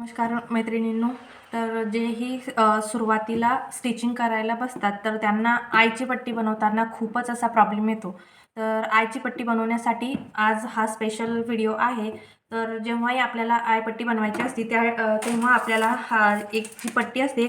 नमस्कार मैत्रिणींनो. तर जेही सुरुवातीला स्टिचिंग करायला बसतात तर त्यांना आईची पट्टी बनवताना खूपच असा प्रॉब्लेम येतो. तर आयची पट्टी बनवण्यासाठी आज हा स्पेशल व्हिडिओ आहे. तर जेव्हाही आपल्याला आयपट्टी बनवायची असते त्या तेव्हा आपल्याला हा एक जी पट्टी असते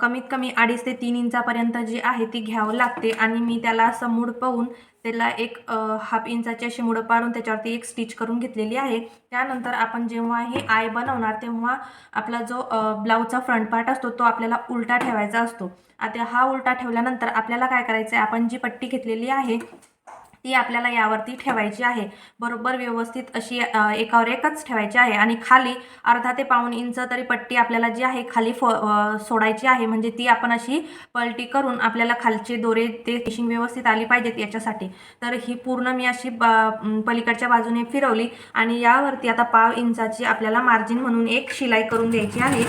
कमीत कमी अडीच ते तीन इंचापर्यंत जी आहे ती घ्यावं लागते आणि मी त्याला असं मूड पाहून त्याला एक हाफ इंचाची अशी मुडं पाडून त्याच्यावरती एक स्टिच करून घेतलेली आहे. त्यानंतर आपण जेव्हा हे आय बनवणार तेव्हा आपला जो ब्लाऊजचा फ्रंट पार्ट असतो तो आपल्याला उलटा ठेवायचा असतो. आता हा उलटा ठेवल्यानंतर आपल्याला काय करायचं आहे आपण जी पट्टी घेतलेली आहे ती आपल्याला यावरती ठेवायची आहे. बरोबर व्यवस्थित अशी एकावर एकच ठेवायची आहे आणि खाली अर्धा ते पाऊण इंच तरी पट्टी आपल्याला जी आहे खाली फो सोडायची आहे. म्हणजे ती आपण अशी पलटी करून आपल्याला खालचे दोरे ते फिशिंग व्यवस्थित आली पाहिजेत याच्यासाठी. तर ही पूर्ण मी अशी ब पलीकडच्या बाजूने फिरवली आणि यावरती आता पाव इंचाची आपल्याला मार्जिन म्हणून एक शिलाई करून द्यायची आहे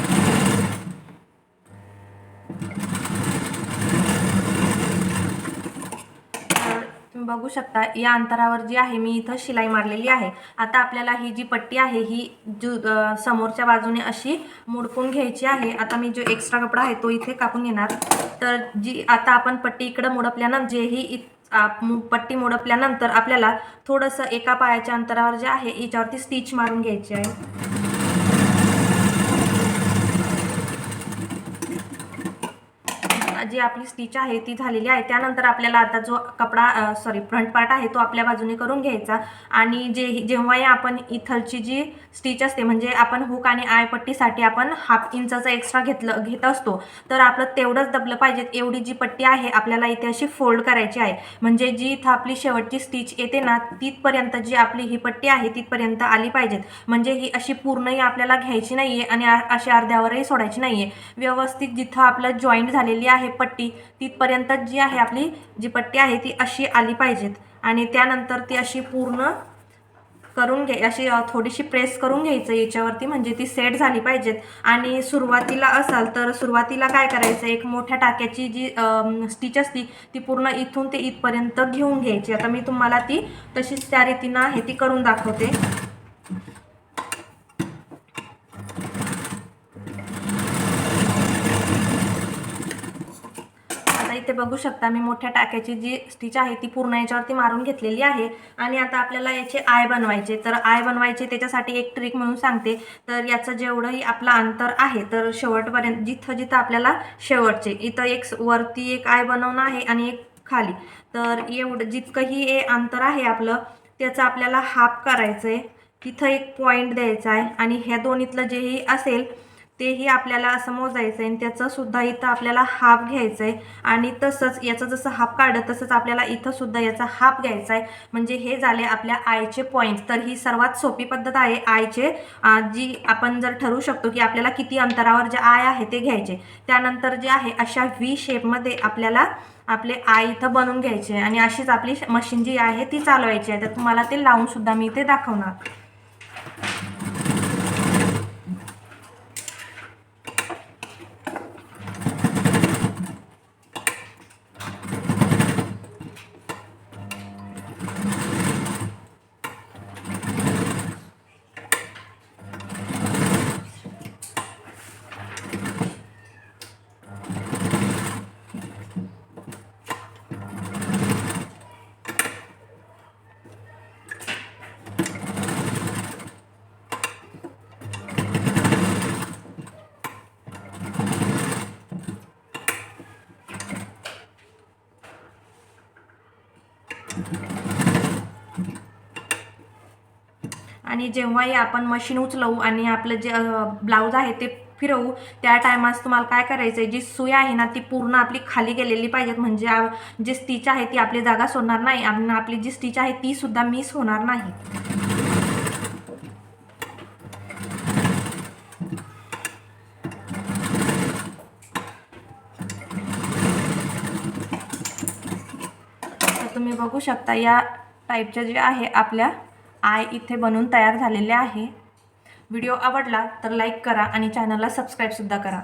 तर तुम्ही बघू शकता या अंतरावर जी आहे मी इथं शिलाई मारलेली आहे. आता आपल्याला ही जी पट्टी आहे ही जु समोरच्या बाजूने अशी मुडपून घ्यायची आहे. आता मी जो एक्स्ट्रा कपडा आहे तो इथे कापून घेणार. तर जी आता आपण पट्टी इकडं मुडपल्यानंतर जे ही इत- पट्टी मुडपल्यानंतर आपल्याला थोडंसं एका पायाच्या अंतरावर जे आहे याच्यावरती स्टिच मारून घ्यायची आहे. जी आपली स्टिच आहे ती झालेली आहे. त्यानंतर आपल्याला आता जो कपडा सॉरी फ्रंट पार्ट आहे तो आपल्या बाजूने करून घ्यायचा. आणि जे जेव्हाही आपण इथलची जी स्टिच असते म्हणजे आपण हुक आणि आयपट्टीसाठी आपण हाफ इंचाचा एक्स्ट्रा घेतलं घेत असतो तर आपलं तेवढंच दबलं पाहिजे. एवढी जी पट्टी आहे आपल्याला इथे अशी फोल्ड करायची आहे. म्हणजे जी इथं आपली शेवटची स्टिच येते ना तिथपर्यंत जी आपली ही पट्टी आहे तिथपर्यंत आली पाहिजेत. म्हणजे ही अशी पूर्णही आपल्याला घ्यायची नाही आहे आणि अशी अर्ध्यावरही सोडायची नाही आहे व्यवस्थित जिथं आपलं जॉईंट झालेली आहे पट्टी पट्टी तिथपर्यंत जी आहे आपली जी पट्टी आहे ती अशी आली पाहिजेत. आणि त्यानंतर ती अशी पूर्ण करून घे अशी थोडीशी प्रेस करून घ्यायचं याच्यावरती म्हणजे ती सेट झाली पाहिजेत. आणि सुरुवातीला असाल तर सुरुवातीला काय करायचं एक मोठ्या टाक्याची जी स्टिच असती ती पूर्ण इथून ते इथपर्यंत घेऊन घ्यायची. आता मी तुम्हाला ती तशीच त्या रीतीनं आहे ती करून दाखवते. इथे बघू शकता. मी मोठ्या टाक्याची जी स्टिच आहे ती पूर्ण याच्यावरती मारून घेतलेली आहे. आणि आता आपल्याला याचे आय बनवायचे. तर आय बनवायचे त्याच्यासाठी एक ट्रिक म्हणून सांगते. तर याचं जेवढंही आपलं अंतर आहे तर शेवटपर्यंत जिथं जिथं आपल्याला शेवटचे इथं एक वरती एक आय बनवणं आहे आणि एक खाली. तर एवढं जितकंही हे अंतर आहे आपलं त्याचं आपल्याला हाफ करायचं आहे तिथं एक पॉईंट द्यायचा आहे. आणि ह्या दोन्हीतलं जेही असेल तेही आपल्याला असं मोजायचं आहे आणि त्याचं सुद्धा इथं आपल्याला हाफ घ्यायचं आहे आणि तसंच याचं जसं हाफ काढलं तसंच आपल्याला इथं सुद्धा याचा हाफ घ्यायचा आहे म्हणजे हे झाले आपल्या आयचे पॉईंट तर ही सर्वात सोपी पद्धत आहे आयचे जी आपण जर ठरवू शकतो की आपल्याला किती अंतरावर जे आय आहे ते घ्यायचे. त्यानंतर जे आहे अशा व्ही शेपमध्ये आपल्याला आपले आय इथं बनवून घ्यायचे. आहे आणि अशीच आपली मशीन जी आहे ती चालवायची आहे. तर तुम्हाला ते लावून सुद्धा मी इथे दाखवणार. आणि जेव्हाही आपण मशीन उचलवू आणि आपलं जे ब्लाऊज आहे ते फिरवू त्या टायमास तुम्हाला काय करायचं आहे जी सुई आहे ना ती पूर्ण आपली खाली गेलेली पाहिजेत. म्हणजे जी स्टिच आहे ती आपली जागा सोडणार नाही आणि आपली जी स्टिच आहे ती सुद्धा मिस होणार नाही. तर तुम्ही बघू शकता या टाईपच्या जे आहे आपल्या आय इथे बनून तयार झालेले आहे. व्हिडिओ आवडला तर लाईक करा आणि चॅनलला सबस्क्राईबसुद्धा करा.